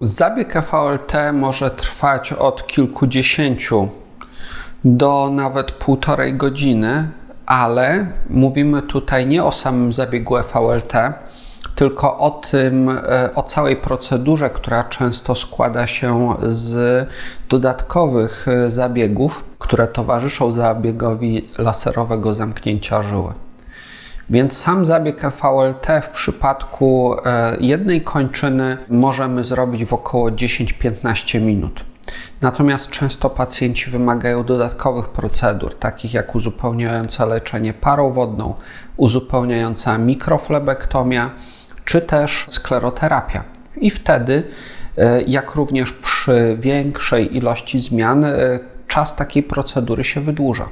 Zabieg FVLT może trwać od kilkudziesięciu do nawet półtorej godziny, ale mówimy tutaj nie o samym zabiegu FVLT, tylko o tym, e, o całej procedurze, która często składa się z dodatkowych e, zabiegów, które towarzyszą zabiegowi laserowego zamknięcia żyły. Więc sam zabieg VLT w przypadku e, jednej kończyny możemy zrobić w około 10-15 minut. Natomiast często pacjenci wymagają dodatkowych procedur, takich jak uzupełniające leczenie parą wodną, uzupełniająca mikroflebektomia czy też skleroterapia. I wtedy, e, jak również przy większej ilości zmian, e, czas takiej procedury się wydłuża.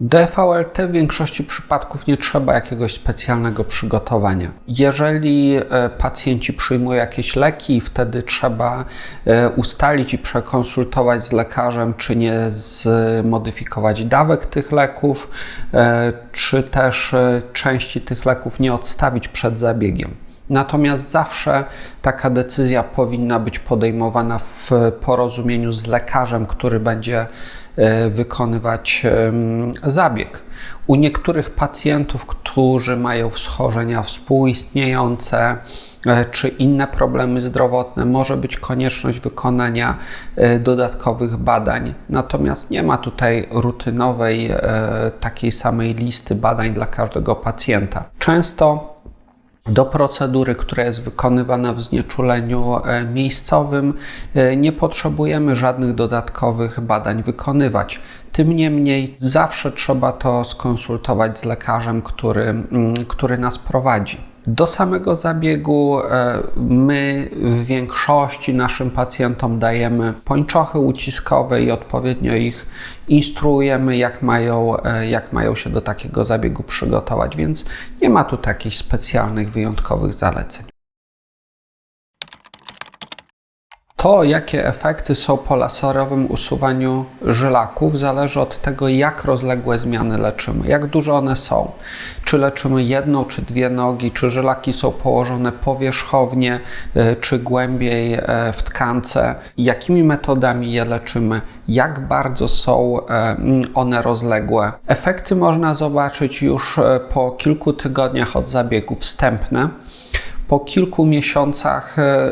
DVLT w większości przypadków nie trzeba jakiegoś specjalnego przygotowania. Jeżeli e, pacjenci przyjmują jakieś leki, wtedy trzeba e, ustalić i przekonsultować z lekarzem, czy nie zmodyfikować dawek tych leków, e, czy też części tych leków nie odstawić przed zabiegiem. Natomiast zawsze taka decyzja powinna być podejmowana w porozumieniu z lekarzem, który będzie wykonywać zabieg. U niektórych pacjentów, którzy mają schorzenia współistniejące e, czy inne problemy zdrowotne, może być konieczność wykonania e, dodatkowych badań. Natomiast nie ma tutaj rutynowej, takiej samej listy badań dla każdego pacjenta. Często do procedury, która jest wykonywana w znieczuleniu e, miejscowym, e, nie potrzebujemy żadnych dodatkowych badań wykonywać. Tym niemniej zawsze trzeba to skonsultować z lekarzem, który, mm, który nas prowadzi. Do samego zabiegu e, my w większości naszym pacjentom dajemy pończochy uciskowe i odpowiednio ich instruujemy, jak mają, e, jak mają się do takiego zabiegu przygotować, więc nie ma tu takich specjalnych, wyjątkowych zaleceń. To, jakie efekty są po laserowym usuwaniu żylaków, zależy od tego, jak rozległe zmiany leczymy, jak duże one są. Czy leczymy jedną, czy dwie nogi, czy żylaki są położone powierzchownie, e, czy głębiej e, w tkance, jakimi metodami je leczymy, jak bardzo są e, one rozległe. Efekty można zobaczyć już po kilku tygodniach od zabiegu wstępne. Po kilku miesiącach e,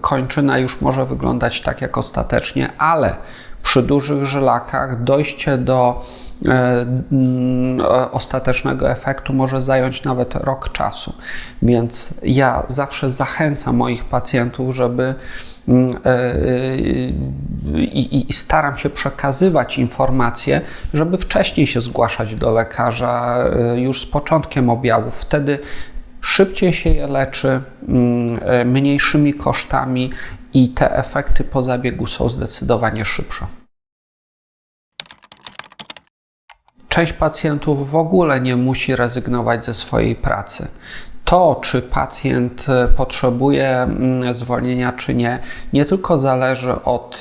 kończyna już może wyglądać tak jak ostatecznie, ale przy dużych żylakach dojście do e, ostatecznego efektu może zająć nawet rok czasu. Więc ja zawsze zachęcam moich pacjentów, żeby e, i, i, staram się przekazywać informacje, żeby wcześniej się zgłaszać do lekarza już z początkiem objawów. Wtedy szybciej się je leczy, mm, e, mniejszymi kosztami i te efekty po zabiegu są zdecydowanie szybsze. Część pacjentów w ogóle nie musi rezygnować ze swojej pracy to, czy pacjent e, potrzebuje mm, zwolnienia, czy nie, nie tylko zależy od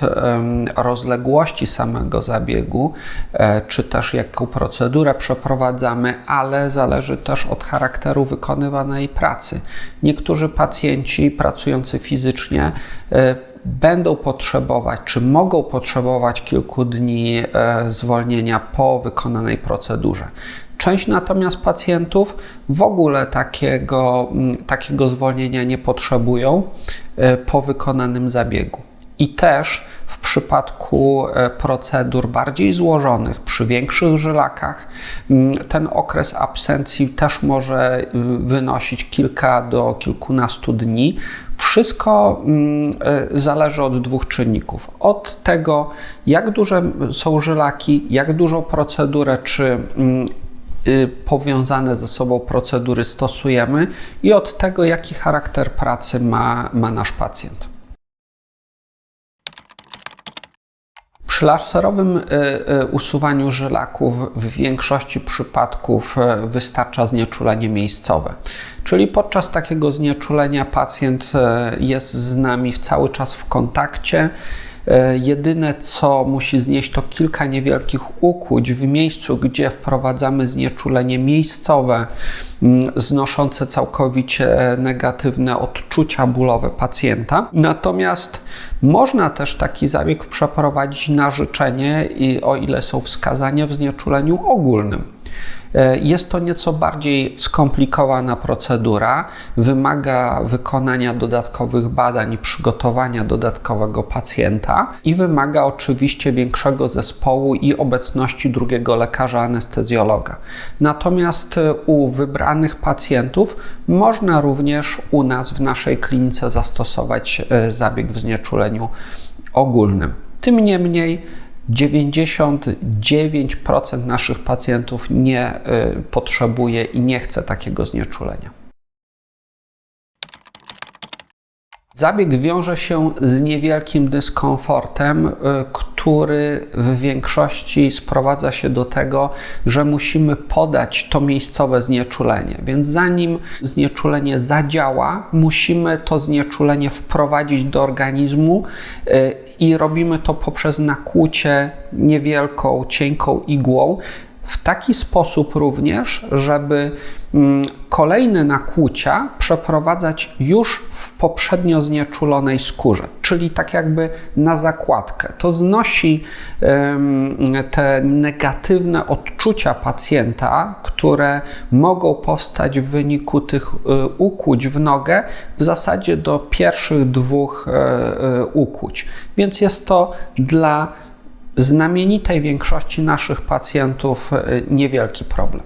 rozległości samego zabiegu, e, czy też jaką procedurę przeprowadzamy, ale zależy też od charakteru wykonywanej pracy. Niektórzy pacjenci pracujący fizycznie e, będą potrzebować, czy mogą potrzebować kilku dni zwolnienia po wykonanej procedurze. Część natomiast pacjentów w ogóle takiego, takiego zwolnienia nie potrzebują e, po wykonanym zabiegu. I też przypadku e, procedur bardziej złożonych, przy większych żylakach, ten okres absencji też może y, wynosić kilka do kilkunastu dni. Wszystko e, zależy od dwóch czynników. Od tego, jak duże są żylaki, jak dużą procedurę, czy Y, powiązane ze sobą procedury stosujemy i od tego, jaki charakter pracy ma, ma nasz pacjent. Przy laserowym y, y, usuwaniu żylaków w większości przypadków y, wystarcza znieczulenie miejscowe. Czyli podczas takiego znieczulenia pacjent jest z nami cały czas w kontakcie. Jedyne co musi znieść to kilka niewielkich ukłuć w miejscu, gdzie wprowadzamy znieczulenie miejscowe, mm, znoszące całkowicie negatywne odczucia bólowe pacjenta. Natomiast można też taki zabieg przeprowadzić na życzenie, i o ile są wskazania w znieczuleniu ogólnym. E, jest to nieco bardziej skomplikowana procedura, wymaga wykonania dodatkowych badań i przygotowania dodatkowego pacjenta i wymaga oczywiście większego zespołu i obecności drugiego lekarza anestezjologa. Natomiast e, u wybranych pacjentów można również u nas w naszej klinice zastosować e, zabieg w znieczuleniu ogólnym. Tym niemniej 99% naszych pacjentów nie y, potrzebuje i nie chce takiego znieczulenia. Zabieg wiąże się z niewielkim dyskomfortem, y, który w większości sprowadza się do tego, że musimy podać to miejscowe znieczulenie. Więc zanim znieczulenie zadziała, musimy to znieczulenie wprowadzić do organizmu y, i robimy to poprzez nakłucie niewielką, cienką igłą w taki sposób również, żeby mm, kolejne nakłucia przeprowadzać już w poprzednio znieczulonej skórze, czyli tak jakby na zakładkę. To znosi te negatywne odczucia pacjenta, które mogą powstać w wyniku tych y, ukłuć w nogę, w zasadzie do pierwszych dwóch e, e, ukłuć. Więc jest to dla znamienitej większości naszych pacjentów e, niewielki problem.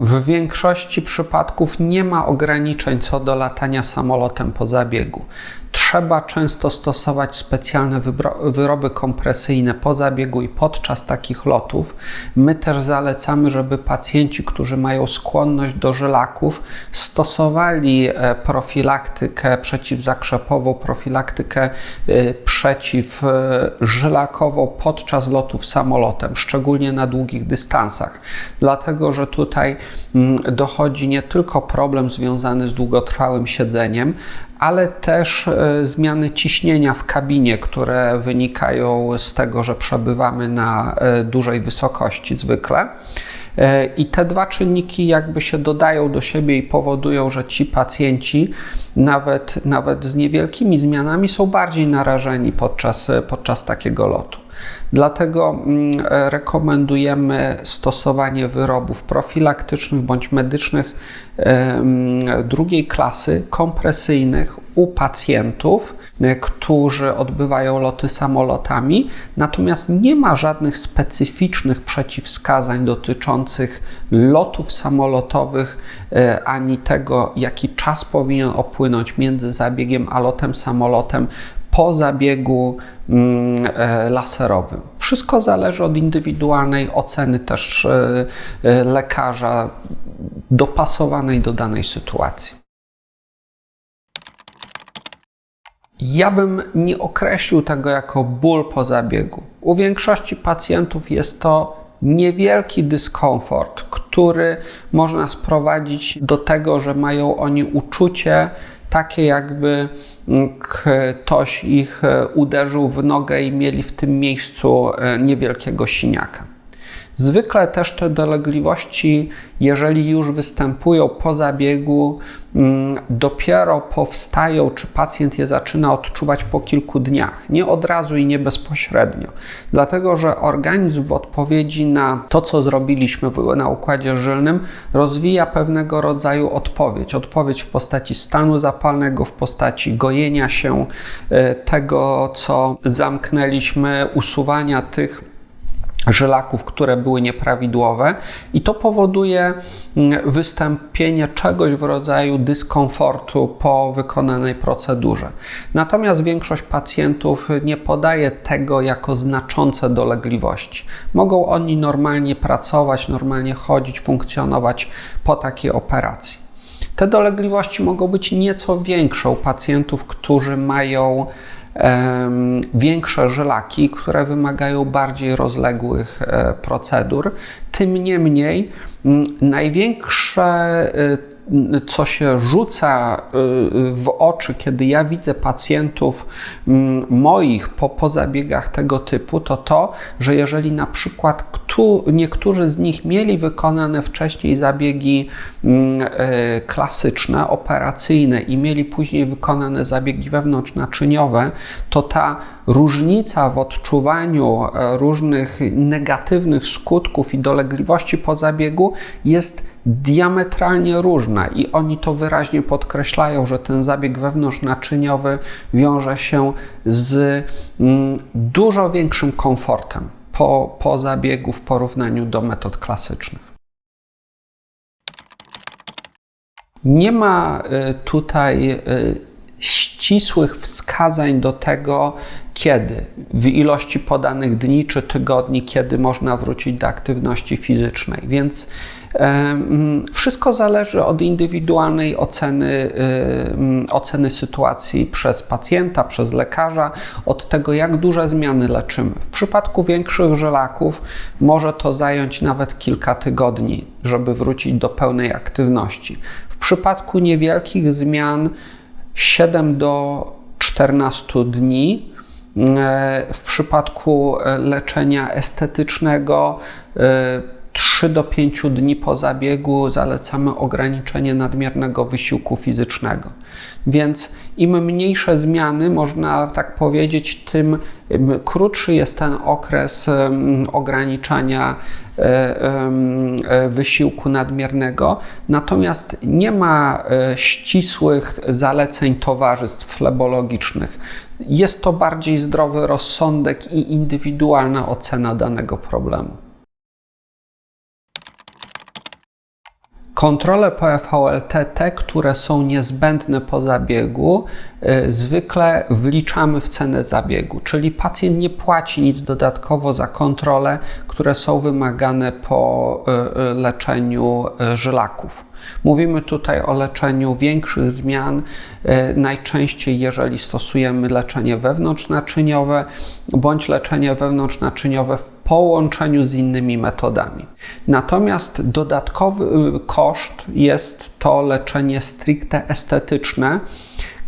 W większości przypadków nie ma ograniczeń co do latania samolotem po zabiegu. Trzeba często stosować specjalne wyroby kompresyjne po zabiegu i podczas takich lotów. My też zalecamy, żeby pacjenci, którzy mają skłonność do żylaków, stosowali e, profilaktykę przeciwzakrzepową, profilaktykę e, przeciwżylakową podczas lotów samolotem, szczególnie na długich dystansach. Dlatego, że tutaj mm, dochodzi nie tylko problem związany z długotrwałym siedzeniem, ale też e, zmiany ciśnienia w kabinie, które wynikają z tego, że przebywamy na e, dużej wysokości zwykle. E, I te dwa czynniki jakby się dodają do siebie i powodują, że ci pacjenci nawet, nawet z niewielkimi zmianami są bardziej narażeni podczas, podczas takiego lotu. Dlatego mm, rekomendujemy stosowanie wyrobów profilaktycznych bądź medycznych drugiej klasy, kompresyjnych u pacjentów, e, którzy odbywają loty samolotami, natomiast nie ma żadnych specyficznych przeciwwskazań dotyczących lotów samolotowych e, ani tego, jaki czas powinien opłynąć między zabiegiem a lotem samolotem po zabiegu mm, e, laserowym. Wszystko zależy od indywidualnej oceny też e, e, lekarza dopasowanej do danej sytuacji. Ja bym nie określił tego jako ból po zabiegu. U większości pacjentów jest to niewielki dyskomfort, który można sprowadzić do tego, że mają oni uczucie takie jakby mm, ktoś ich e, uderzył w nogę i mieli w tym miejscu e, niewielkiego siniaka. Zwykle też te dolegliwości, jeżeli już występują po zabiegu, mm, dopiero powstają, czy pacjent je zaczyna odczuwać po kilku dniach, nie od razu i nie bezpośrednio. Dlatego, że organizm w odpowiedzi na to, co zrobiliśmy na układzie żylnym, rozwija pewnego rodzaju odpowiedź. Odpowiedź w postaci stanu zapalnego, w postaci gojenia się e, tego, co zamknęliśmy, usuwania tych żylaków, które były nieprawidłowe, i to powoduje mm, wystąpienie czegoś w rodzaju dyskomfortu po wykonanej procedurze. Natomiast większość pacjentów nie podaje tego jako znaczące dolegliwości. Mogą oni normalnie pracować, normalnie chodzić, funkcjonować po takiej operacji. Te dolegliwości mogą być nieco większe u pacjentów, którzy mają większe żylaki, które wymagają bardziej rozległych e, procedur. Tym niemniej największe co się rzuca y, w oczy, kiedy ja widzę pacjentów mm, moich po, po zabiegach tego typu, to to, że jeżeli na przykład niektórzy z nich mieli wykonane wcześniej zabiegi mm, e, klasyczne, operacyjne i mieli później wykonane zabiegi wewnątrznaczyniowe, to ta różnica w odczuwaniu e, różnych negatywnych skutków i dolegliwości po zabiegu jest diametralnie różna i oni to wyraźnie podkreślają, że ten zabieg wewnątrznaczyniowy wiąże się z mm, dużo większym komfortem po, po zabiegu w porównaniu do metod klasycznych. Nie ma y, tutaj y, ścisłych wskazań do tego, kiedy, w ilości podanych dni czy tygodni, kiedy można wrócić do aktywności fizycznej. Więc wszystko zależy od indywidualnej oceny, oceny sytuacji przez pacjenta, przez lekarza, od tego, jak duże zmiany leczymy. W przypadku większych żelaków może to zająć nawet kilka tygodni, żeby wrócić do pełnej aktywności. W przypadku niewielkich zmian 7 do 14 dni. W przypadku e, leczenia estetycznego e, 3 do 5 dni po zabiegu zalecamy ograniczenie nadmiernego wysiłku fizycznego. Więc im mniejsze zmiany, można tak powiedzieć, tym krótszy jest ten okres ograniczania e, e, wysiłku nadmiernego. Natomiast nie ma e, ścisłych zaleceń towarzystw flebologicznych. Jest to bardziej zdrowy rozsądek i indywidualna ocena danego problemu. Kontrole PFVLT, te, które są niezbędne po zabiegu, y, zwykle wliczamy w cenę zabiegu, czyli pacjent nie płaci nic dodatkowo za kontrole, które są wymagane po y, y, leczeniu żylaków. Mówimy tutaj o leczeniu większych zmian, najczęściej jeżeli stosujemy leczenie wewnątrznaczyniowe bądź leczenie wewnątrznaczyniowe w połączeniu z innymi metodami. Natomiast dodatkowy y, koszt jest to leczenie stricte estetyczne,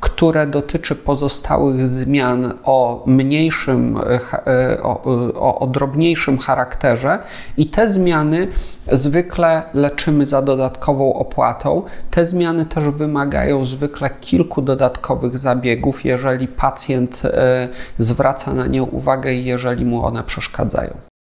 które dotyczy pozostałych zmian o mniejszym, e, o, o, o, drobniejszym charakterze i te zmiany zwykle leczymy za dodatkową opłatą. Te zmiany też wymagają zwykle kilku dodatkowych zabiegów, jeżeli pacjent e, zwraca na nie uwagę i jeżeli mu one przeszkadzają.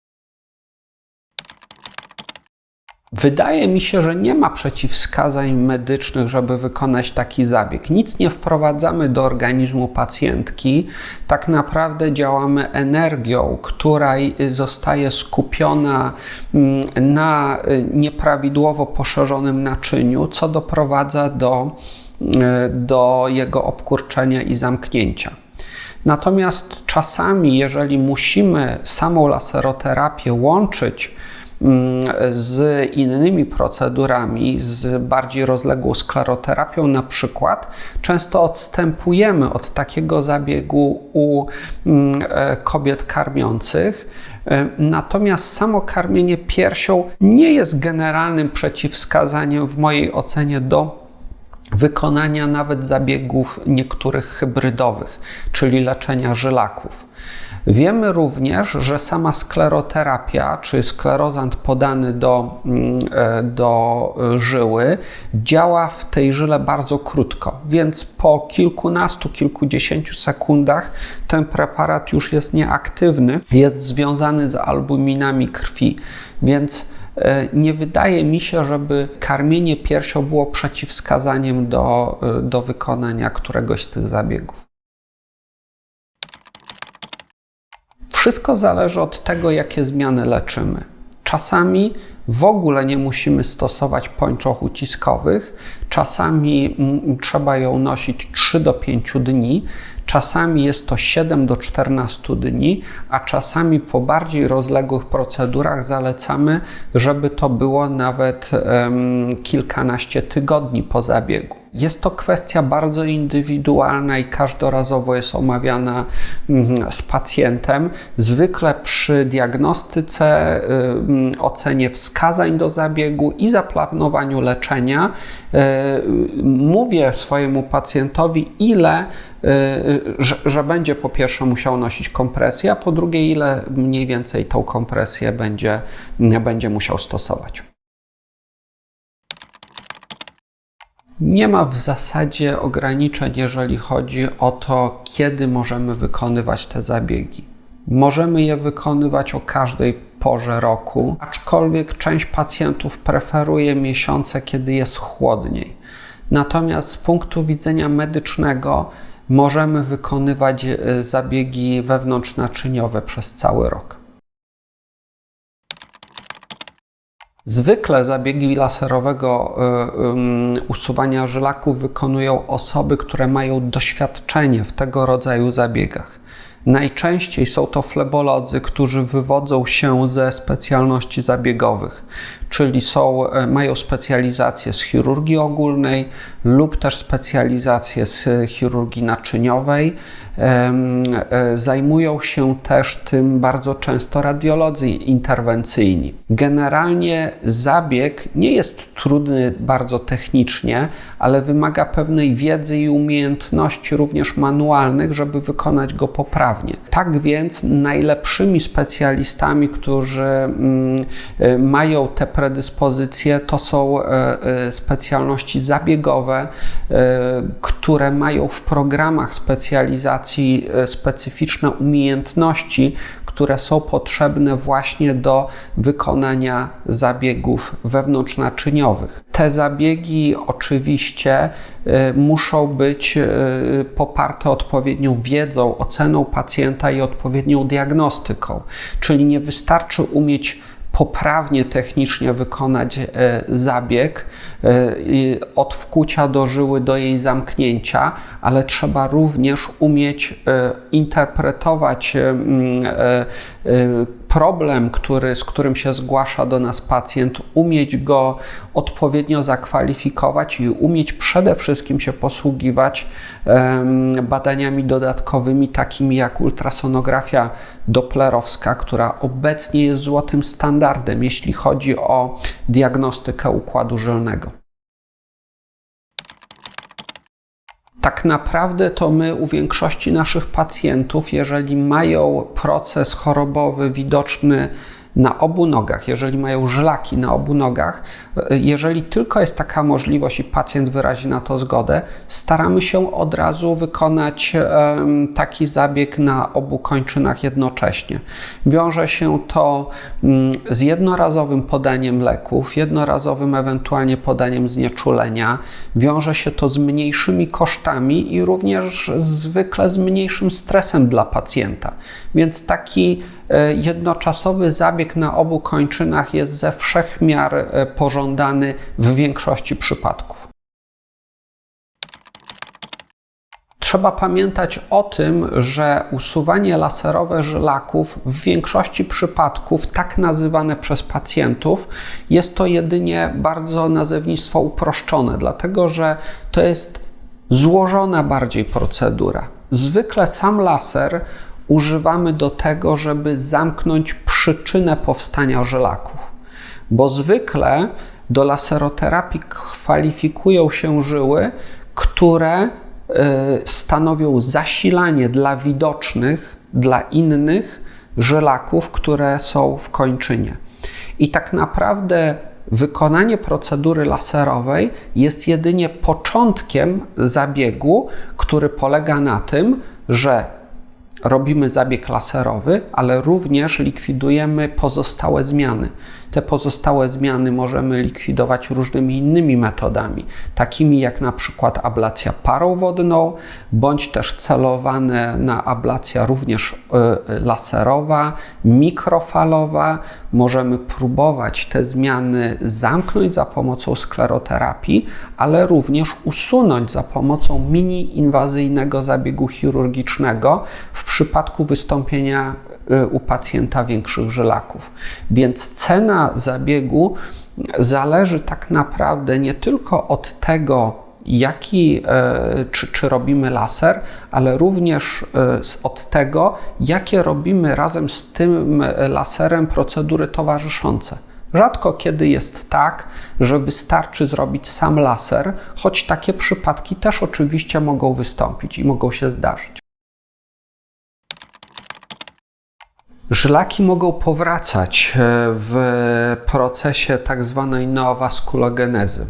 Wydaje mi się, że nie ma przeciwwskazań medycznych, żeby wykonać taki zabieg. Nic nie wprowadzamy do organizmu pacjentki. Tak naprawdę działamy energią, która zostaje skupiona mm, na y, nieprawidłowo poszerzonym naczyniu, co doprowadza do, y, do jego obkurczenia i zamknięcia. Natomiast czasami, jeżeli musimy samą laseroterapię łączyć z innymi procedurami, z bardziej rozległą skleroterapią na przykład, często odstępujemy od takiego zabiegu u mm, e, kobiet karmiących. E, natomiast samo karmienie piersią nie jest generalnym przeciwwskazaniem w mojej ocenie do wykonania nawet zabiegów niektórych hybrydowych, czyli leczenia żylaków. Wiemy również, że sama skleroterapia, czy sklerozant podany do, mm, e, do żyły, działa w tej żyle bardzo krótko, więc po kilkunastu, kilkudziesięciu sekundach ten preparat już jest nieaktywny, jest związany z albuminami krwi, więc e, nie wydaje mi się, żeby karmienie piersią było przeciwwskazaniem do, e, do wykonania któregoś z tych zabiegów. Wszystko zależy od tego, jakie zmiany leczymy. Czasami W ogóle nie musimy stosować pończoch uciskowych. Czasami trzeba ją nosić 3 do 5 dni, czasami jest to 7 do 14 dni, a czasami po bardziej rozległych procedurach zalecamy, żeby to było nawet um, kilkanaście tygodni po zabiegu. Jest to kwestia bardzo indywidualna i każdorazowo jest omawiana z pacjentem. Zwykle przy diagnostyce, ocenie wskazań do zabiegu i zaplanowaniu leczenia y, mówię swojemu pacjentowi, ile y, że, że, będzie po pierwsze musiał nosić kompresję, a po drugie, ile mniej więcej tą kompresję będzie, będzie musiał stosować. Nie ma w zasadzie ograniczeń, jeżeli chodzi o to, kiedy możemy wykonywać te zabiegi. Możemy je wykonywać o każdej porze roku, aczkolwiek część pacjentów preferuje miesiące, kiedy jest chłodniej. Natomiast z punktu widzenia medycznego możemy wykonywać e, zabiegi wewnątrznaczyniowe przez cały rok. Zwykle zabiegi laserowego y, usuwania żylaków wykonują osoby, które mają doświadczenie w tego rodzaju zabiegach. Najczęściej są to flebolodzy, którzy wywodzą się ze specjalności zabiegowych, czyli są, e, mają specjalizację z chirurgii ogólnej lub też specjalizację z chirurgii naczyniowej. E, zajmują się też tym bardzo często radiolodzy interwencyjni. Generalnie zabieg nie jest trudny bardzo technicznie, ale wymaga pewnej wiedzy i umiejętności również manualnych, żeby wykonać go poprawnie. Tak więc najlepszymi specjalistami, którzy mm, e, mają te predyspozycje, to są specjalności zabiegowe, E, które mają w programach specjalizacji e, specyficzne umiejętności, które są potrzebne właśnie do wykonania zabiegów wewnątrznaczyniowych. Te zabiegi oczywiście e, muszą być poparte odpowiednią wiedzą, oceną pacjenta i odpowiednią diagnostyką, czyli nie wystarczy umieć poprawnie technicznie wykonać e, zabieg e, od wkucia do żyły do jej zamknięcia, ale trzeba również umieć e, interpretować problem, który, z którym się zgłasza do nas pacjent, umieć go odpowiednio zakwalifikować i umieć przede wszystkim się posługiwać badaniami dodatkowymi, takimi jak ultrasonografia doplerowska, która obecnie jest złotym standardem, jeśli chodzi o diagnostykę układu żylnego. Tak naprawdę to my u większości naszych pacjentów, jeżeli mają proces chorobowy widoczny na obu nogach, jeżeli mają żlaki na obu nogach, jeżeli tylko jest taka możliwość i pacjent wyrazi na to zgodę, staramy się od razu wykonać taki zabieg na obu kończynach jednocześnie. Wiąże się to mm, z jednorazowym podaniem leków, jednorazowym ewentualnie podaniem znieczulenia, wiąże się to z mniejszymi kosztami i również zwykle z mniejszym stresem dla pacjenta. Więc taki e, jednoczasowy zabieg na obu kończynach jest ze wszech miar e, pożądany w większości przypadków. Trzeba pamiętać o tym, że usuwanie laserowe żylaków w większości przypadków, tak nazywane przez pacjentów, jest to jedynie bardzo nazewnictwo uproszczone, dlatego że to jest złożona bardziej procedura. Zwykle sam laser używamy do tego, żeby zamknąć przyczynę powstania żelaków. Bo zwykle do laseroterapii kwalifikują się żyły, które y, stanowią zasilanie dla widocznych, dla innych żelaków, które są w kończynie. I tak naprawdę wykonanie procedury laserowej jest jedynie początkiem zabiegu, który polega na tym, że robimy zabieg laserowy, ale również likwidujemy pozostałe zmiany. Te pozostałe zmiany możemy likwidować różnymi innymi metodami, takimi jak na przykład ablacja parą wodną, bądź też celowane na ablacja również y, laserowa, mikrofalowa. Możemy próbować te zmiany zamknąć za pomocą skleroterapii, ale również usunąć za pomocą mini-inwazyjnego zabiegu chirurgicznego w przypadku wystąpienia u pacjenta większych żylaków. Więc cena zabiegu zależy tak naprawdę nie tylko od tego, jaki, e, czy, czy robimy laser, ale również e, od tego, jakie robimy razem z tym laserem procedury towarzyszące. Rzadko kiedy jest tak, że wystarczy zrobić sam laser, choć takie przypadki też oczywiście mogą wystąpić i mogą się zdarzyć. Żylaki mogą powracać e, w procesie tak zwanej neowaskulogenezy.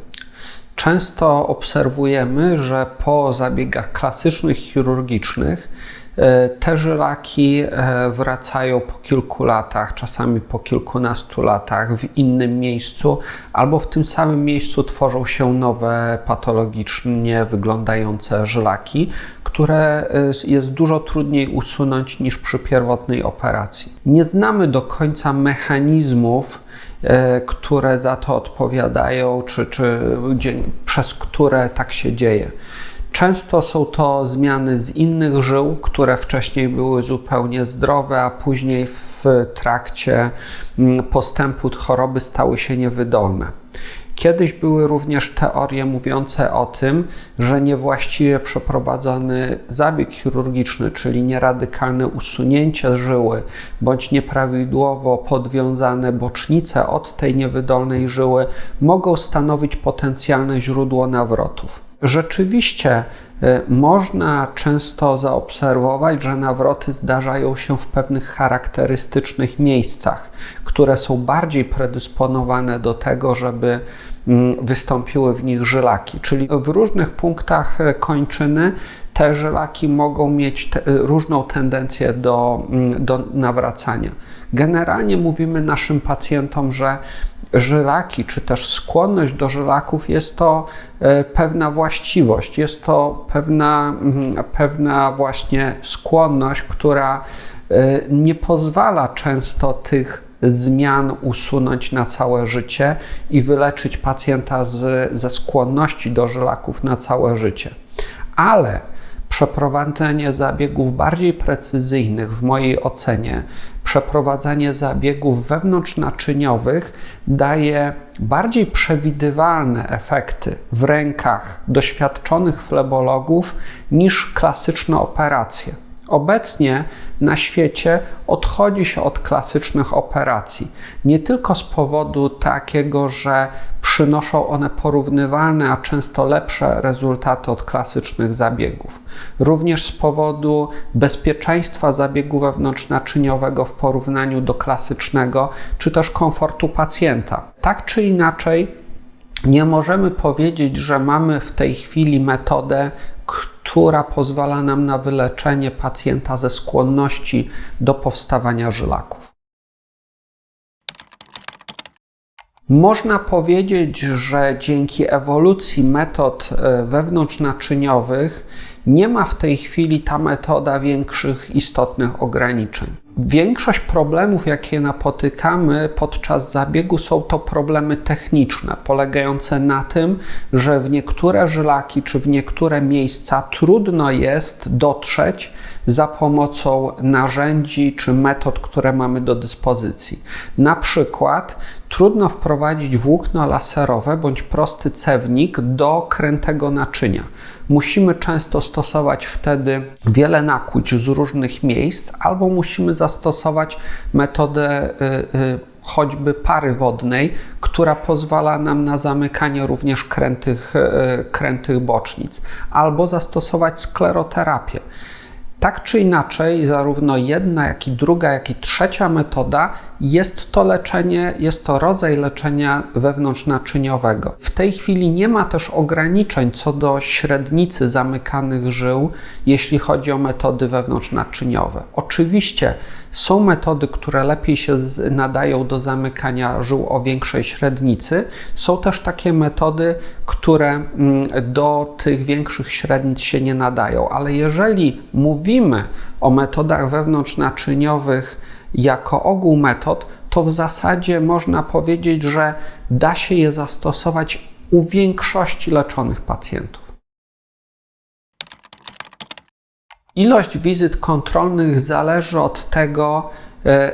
Często obserwujemy, że po zabiegach klasycznych chirurgicznych e, te żylaki e, wracają po kilku latach, czasami po kilkunastu latach w innym miejscu, albo w tym samym miejscu tworzą się nowe patologicznie wyglądające żylaki, które y, jest dużo trudniej usunąć niż przy pierwotnej operacji. Nie znamy do końca mechanizmów, y, które za to odpowiadają, czy, czy przez które tak się dzieje. Często są to zmiany z innych żył, które wcześniej były zupełnie zdrowe, a później w trakcie mm, postępu choroby stały się niewydolne. Kiedyś były również teorie mówiące o tym, że niewłaściwie przeprowadzony zabieg chirurgiczny, czyli nieradykalne usunięcie żyły bądź nieprawidłowo podwiązane bocznice od tej niewydolnej żyły mogą stanowić potencjalne źródło nawrotów. Rzeczywiście można często zaobserwować, że nawroty zdarzają się w pewnych charakterystycznych miejscach, które są bardziej predysponowane do tego, żeby mm, wystąpiły w nich żylaki. Czyli w różnych punktach e, kończyny te żylaki mogą mieć te, różną tendencję do, mm, do nawracania. Generalnie mówimy naszym pacjentom, że żylaki, czy też skłonność do żylaków jest to e, pewna właściwość, jest to pewna, mm, pewna właśnie skłonność, która e, nie pozwala często tych zmian usunąć na całe życie i wyleczyć pacjenta z, ze skłonności do żylaków na całe życie. Ale przeprowadzenie zabiegów bardziej precyzyjnych, w mojej ocenie, przeprowadzenie zabiegów wewnątrznaczyniowych daje bardziej przewidywalne efekty w rękach doświadczonych flebologów niż klasyczne operacje. Obecnie na świecie odchodzi się od klasycznych operacji. Nie tylko z powodu takiego, że przynoszą one porównywalne, a często lepsze rezultaty od klasycznych zabiegów. Również z powodu bezpieczeństwa zabiegu wewnątrznaczyniowego w porównaniu do klasycznego, czy też komfortu pacjenta. Tak czy inaczej, nie możemy powiedzieć, że mamy w tej chwili metodę, która pozwala nam na wyleczenie pacjenta ze skłonności do powstawania żylaków. Można powiedzieć, że dzięki ewolucji metod e, wewnątrznaczyniowych nie ma w tej chwili ta metoda większych istotnych ograniczeń. Większość problemów, jakie napotykamy podczas zabiegu, są to problemy techniczne, polegające na tym, że w niektóre żylaki czy w niektóre miejsca trudno jest dotrzeć za pomocą narzędzi czy metod, które mamy do dyspozycji. Na przykład trudno wprowadzić włókno laserowe bądź prosty cewnik do krętego naczynia. Musimy często stosować wtedy wiele nakłuć z różnych miejsc, albo musimy zastosować metodę y, y, choćby pary wodnej, która pozwala nam na zamykanie również krętych, y, krętych bocznic, albo zastosować skleroterapię. Tak czy inaczej, zarówno jedna, jak i druga, jak i trzecia metoda jest to leczenie, jest to rodzaj leczenia wewnątrznaczyniowego. W tej chwili nie ma też ograniczeń co do średnicy zamykanych żył, jeśli chodzi o metody wewnątrznaczyniowe. Oczywiście są metody, które lepiej się nadają do zamykania żył o większej średnicy. Są też takie metody, które mm, do tych większych średnic się nie nadają, ale jeżeli mówimy o metodach wewnątrznaczyniowych jako ogół metod, to w zasadzie można powiedzieć, że da się je zastosować u większości leczonych pacjentów. Ilość wizyt kontrolnych zależy od tego, e,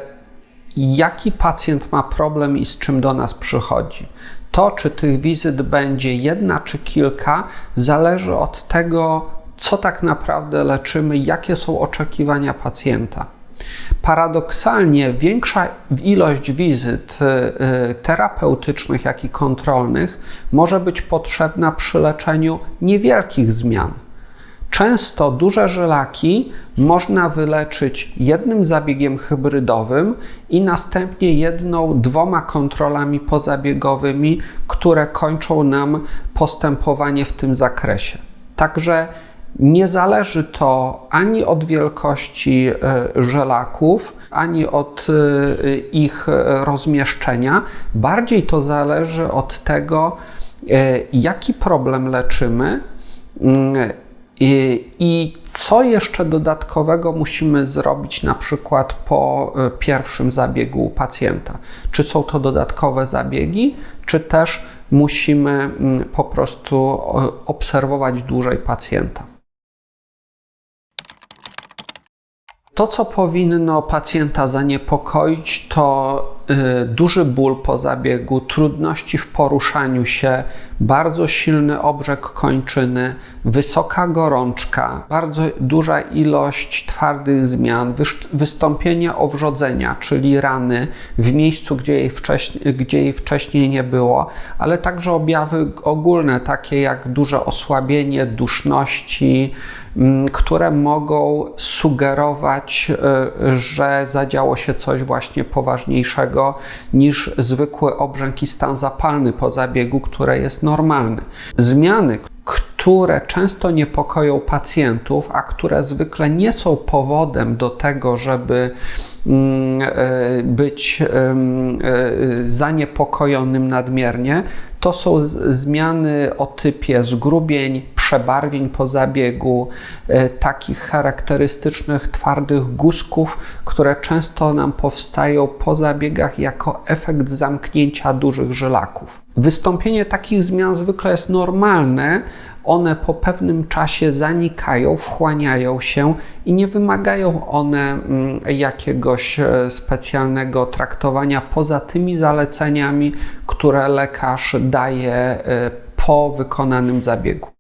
jaki pacjent ma problem i z czym do nas przychodzi. To, czy tych wizyt będzie jedna czy kilka, zależy od tego, co tak naprawdę leczymy, jakie są oczekiwania pacjenta. Paradoksalnie większa ilość wizyt e, terapeutycznych, jak i kontrolnych może być potrzebna przy leczeniu niewielkich zmian. Często duże żylaki można wyleczyć jednym zabiegiem hybrydowym i następnie jedną, dwoma kontrolami pozabiegowymi, które kończą nam postępowanie w tym zakresie. Także nie zależy to ani od wielkości e, żelaków, ani od e, ich rozmieszczenia. Bardziej to zależy od tego, e, jaki problem leczymy mm, i, co jeszcze dodatkowego musimy zrobić, na przykład po pierwszym zabiegu u pacjenta? Czy są to dodatkowe zabiegi, czy też musimy mm, po prostu obserwować dłużej pacjenta? To, co powinno pacjenta zaniepokoić, to duży ból po zabiegu, trudności w poruszaniu się, bardzo silny obrzeg kończyny, wysoka gorączka, bardzo duża ilość twardych zmian, wystąpienie owrzodzenia, czyli rany w miejscu, gdzie jej, wcześniej, gdzie jej wcześniej nie było, ale także objawy ogólne, takie jak duże osłabienie, duszności, mm, które mogą sugerować, y, że zadziało się coś właśnie poważniejszego niż zwykły obrzęk i stan zapalny po zabiegu, które jest normalny. Zmiany, które często niepokoją pacjentów, a które zwykle nie są powodem do tego, żeby mm, e, być e, zaniepokojonym nadmiernie, to są zmiany o typie zgrubień, przebarwień po zabiegu, e, takich charakterystycznych twardych guzków, które często nam powstają po zabiegach jako efekt zamknięcia dużych żylaków. Wystąpienie takich zmian zwykle jest normalne, one po pewnym czasie zanikają, wchłaniają się i nie wymagają one mm, jakiegoś e, specjalnego traktowania poza tymi zaleceniami, które lekarz daje e, po wykonanym zabiegu.